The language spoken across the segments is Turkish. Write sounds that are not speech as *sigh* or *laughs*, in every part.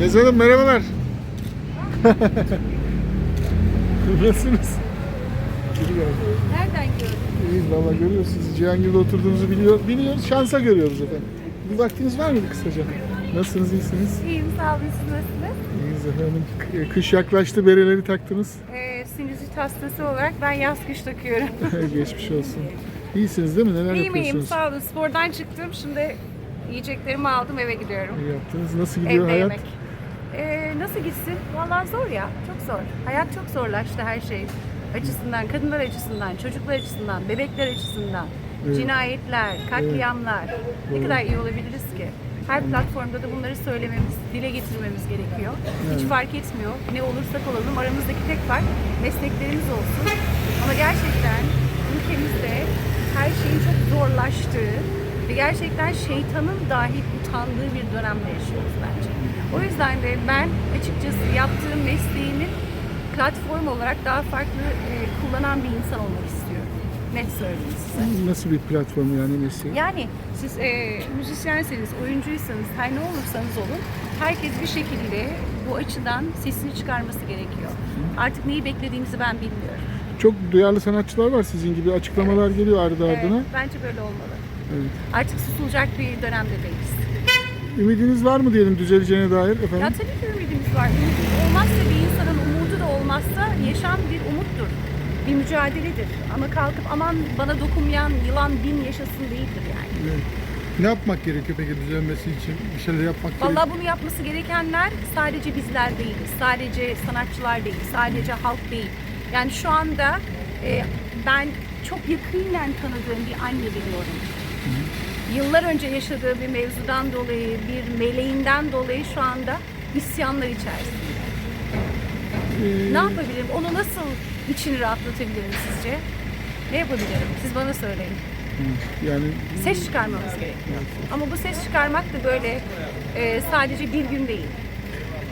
Nezih Hanım merhabalar. *laughs* Nasılsınız? Nereden gördün? İyiyiz valla görüyoruz sizi. Cihangir'de oturduğunuzu biliyor, biliyoruz. Şansa görüyoruz efendim. Bir vaktiniz var mıydı kısaca? Nasılsınız, iyisiniz? İyiyim sağ olun siz nasılsınız? İyiyiz efendim. K- Kış yaklaştı, bereleri taktınız. Ee, sinüzit hastası olarak ben yaz kış takıyorum. *laughs* Geçmiş olsun. İyisiniz değil mi? Neler iyiyim iyiyim yapıyorsunuz? sağ olun. Spordan çıktım şimdi yiyeceklerimi aldım eve gidiyorum. İyi yaptınız. Nasıl gidiyor Evde hayat? yemek. Ee, nasıl gitsin? Vallahi zor ya. Çok zor. Hayat çok zorlaştı her şey açısından, kadınlar açısından, çocuklar açısından, bebekler açısından. Evet. Cinayetler, katliamlar. Ne Doğru. kadar iyi olabiliriz ki? Her platformda da bunları söylememiz, dile getirmemiz gerekiyor. Hiç fark etmiyor. Ne olursak olalım aramızdaki tek fark mesleklerimiz olsun. Ama gerçekten ülkemizde her şeyin çok zorlaştığı ve gerçekten şeytanın dahi utandığı bir dönemde yaşıyoruz bence. O yüzden de ben açıkçası yaptığım mesleğimi platform olarak daha farklı e, kullanan bir insan olmak istiyorum. Net söyleyeyim size. Nasıl bir platform yani mesleği? Yani siz e, müzisyenseniz, oyuncuysanız, her ne olursanız olun, herkes bir şekilde bu açıdan sesini çıkarması gerekiyor. Artık neyi beklediğimizi ben bilmiyorum. Çok duyarlı sanatçılar var sizin gibi. Açıklamalar geliyor ardı ardına. bence böyle olmalı. Evet. Artık susulacak bir dönemde değiliz. Ümidiniz var mı diyelim düzeleceğine dair Ya efendim? tabii ki ümidimiz var. Ümit olmazsa bir insanın umudu da olmazsa yaşam bir umuttur. Bir mücadeledir. Ama kalkıp aman bana dokunmayan yılan bin yaşasın değildir yani. Evet. Ne yapmak gerekiyor peki düzelmesi için? Bir şeyler yapmak gerekiyor. Vallahi bunu yapması gerekenler sadece bizler değiliz. Sadece sanatçılar değil, sadece halk değil. Yani şu anda e, ben çok yakinen tanıdığım bir anne biliyorum. Yıllar önce yaşadığı bir mevzudan dolayı, bir meleğinden dolayı şu anda isyanlar içerisinde. Ee, Ne yapabilirim? Onu nasıl içini rahatlatabilirim sizce? Ne yapabilirim? Siz bana söyleyin. yani Ses çıkarmamız gerekiyor. Ama bu ses çıkarmak da böyle e, sadece bir gün değil.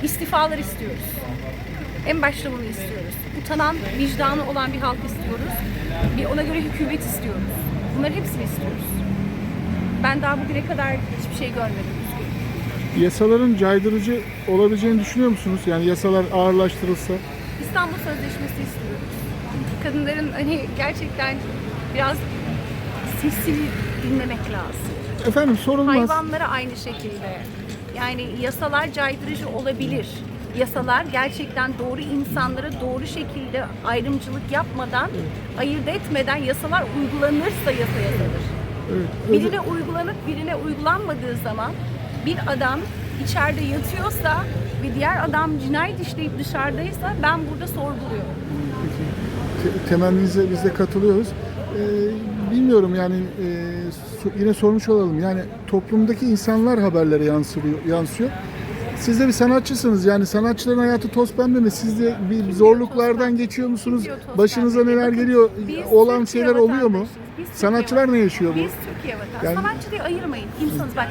İstifalar istiyoruz. En başta bunu istiyoruz. Utanan, vicdanı olan bir halk istiyoruz. Bir ona göre hükümet istiyoruz. Bunların hepsini istiyoruz. Ben daha bugüne kadar hiçbir şey görmedim. yasaların caydırıcı olabileceğini düşünüyor musunuz? Yani yasalar ağırlaştırılsa. İstanbul Sözleşmesi istiyoruz. Kadınların hani gerçekten biraz sesini dinlemek lazım. Efendim sorulmaz. Hayvanlara aynı şekilde. Yani yasalar caydırıcı olabilir. Yasalar gerçekten doğru insanlara doğru şekilde ayrımcılık yapmadan, ayırt etmeden yasalar uygulanırsa yasa yazılır. Evet, Birine uygulanıp birine uygulanmadığı zaman bir adam içeride yatıyorsa ve diğer adam cinayet işleyip dışarıdaysa ben burada sorguluyorum. te- temenninize biz de katılıyoruz. Ee, bilmiyorum yani e, yine sormuş olalım. Yani toplumdaki insanlar haberlere yansıyor, yansıyor. Siz de bir sanatçısınız. Yani sanatçıların hayatı toz pembe mi? Siz de bir zorluklardan geçiyor musunuz? Başınıza neler geliyor? Olan şeyler oluyor mu? Sanatçılar ne yaşıyor bu? Biz Türkiye vatandaşı. Yani- Sanatçı diye ayırmayın. İnsanız bak.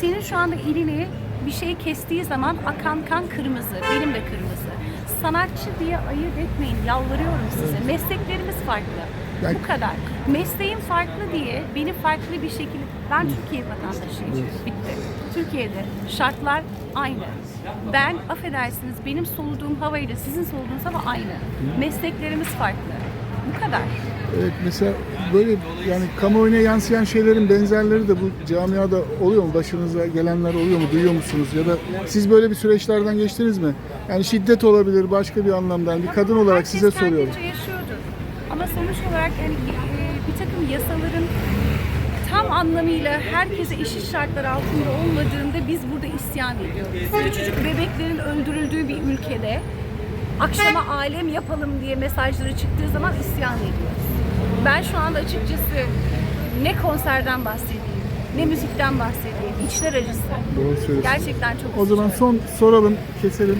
Senin şu anda elini bir şey kestiği zaman akan kan kırmızı. Benim de kırmızı. Sanatçı diye ayırt etmeyin. Yalvarıyorum size. Mesleklerimiz farklı. Yani- Bu kadar. Mesleğim farklı diye beni farklı bir şekilde... Ben Türkiye vatandaşıyım. Bitti. Türkiye'de şartlar aynı. Ben affedersiniz benim soluduğum havayla sizin soluduğunuz hava aynı. Mesleklerimiz farklı. Bu kadar. Evet mesela böyle yani kamuoyuna yansıyan şeylerin benzerleri de bu camiada oluyor mu? Başınıza gelenler oluyor mu? Duyuyor musunuz? Ya da siz böyle bir süreçlerden geçtiniz mi? Yani şiddet olabilir başka bir anlamda. Yani bir kadın olarak Herkes size soruyorum. kendince yaşıyordur. Ama sonuç olarak yani e, bir takım yasaların tam anlamıyla herkese eşit şartlar altında olmadığında biz burada isyan ediyoruz. Küçücük bebeklerin öldürüldüğü bir ülkede akşama alem yapalım diye mesajları çıktığı zaman isyan ediyoruz. Ben şu anda açıkçası ne konserden bahsedeyim, ne müzikten bahsedeyim. İçler acısı. Doğru söylüyorsunuz. Gerçekten çok O zaman son soralım, keselim.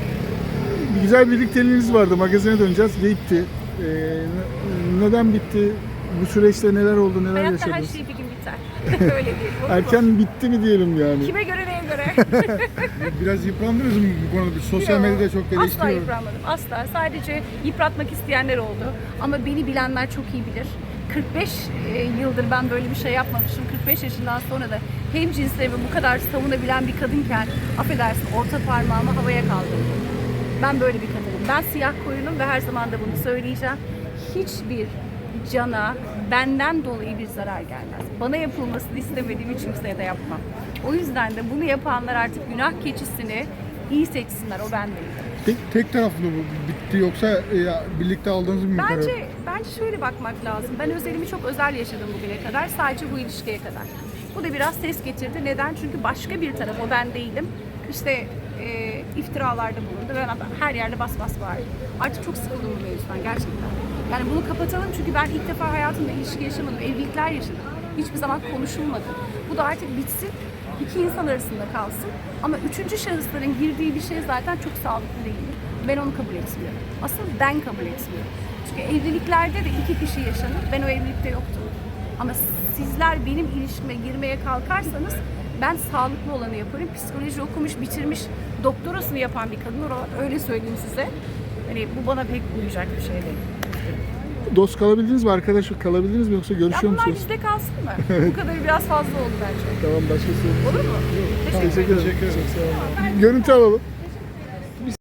Bir güzel birlikteliğiniz vardı. Magazine döneceğiz. Bitti. Ee, ne- neden bitti? Bu süreçte neler oldu, neler Hayatta her yaşadınız? şey bir gün *laughs* Erken bitti mi diyelim yani? Kime göre neye göre? *laughs* Biraz yıprandınız mı bu konuda? Bir sosyal medyada çok Asla eleştiriyor. yıpranmadım. Asla. Sadece yıpratmak isteyenler oldu. Ama beni bilenler çok iyi bilir. 45 e, yıldır ben böyle bir şey yapmamışım. 45 yaşından sonra da hem cinslerimi bu kadar savunabilen bir kadınken affedersin orta parmağımı havaya kaldırdım. Ben böyle bir kadınım. Ben siyah koyunum ve her zaman da bunu söyleyeceğim. Hiçbir cana benden dolayı bir zarar gelmez. Bana yapılmasını istemediğim hiç kimseye de yapmam. O yüzden de bunu yapanlar artık günah keçisini iyi seçsinler. O ben değilim. Tek, tek taraflı bu bitti yoksa e, birlikte aldığınız bir karar? Bence bence şöyle bakmak lazım. Ben özelimi çok özel yaşadım bugüne kadar. Sadece bu ilişkiye kadar. Bu da biraz ses getirdi. Neden? Çünkü başka bir taraf o ben değilim. İşte e, iftiralarda bulundu ve her yerde bas bas var. Artık çok sıkıldım bu mevzudan gerçekten. Yani bunu kapatalım çünkü ben ilk defa hayatımda ilişki yaşamadım. Evlilikler yaşadım. Hiçbir zaman konuşulmadı. Bu da artık bitsin. iki insan arasında kalsın. Ama üçüncü şahısların girdiği bir şey zaten çok sağlıklı değil. Ben onu kabul etmiyorum. Asıl ben kabul etmiyorum. Çünkü evliliklerde de iki kişi yaşanır. Ben o evlilikte yoktum. Ama sizler benim ilişkime girmeye kalkarsanız ben sağlıklı olanı yaparım. Psikoloji okumuş, bitirmiş, doktorasını yapan bir kadın olarak öyle söyleyeyim size. Hani bu bana pek uyacak bir şey değil. Dost kalabildiniz mi? Arkadaş kalabildiniz mi yoksa Ya görüşüyor bunlar musunuz? bizde kalsın mı? bu *laughs* kadarı biraz fazla oldu bence. Tamam başkası. Olur mu? Teşekkür Teşekkür ederim. ederim. Çok sağ olun. Görüntü alalım.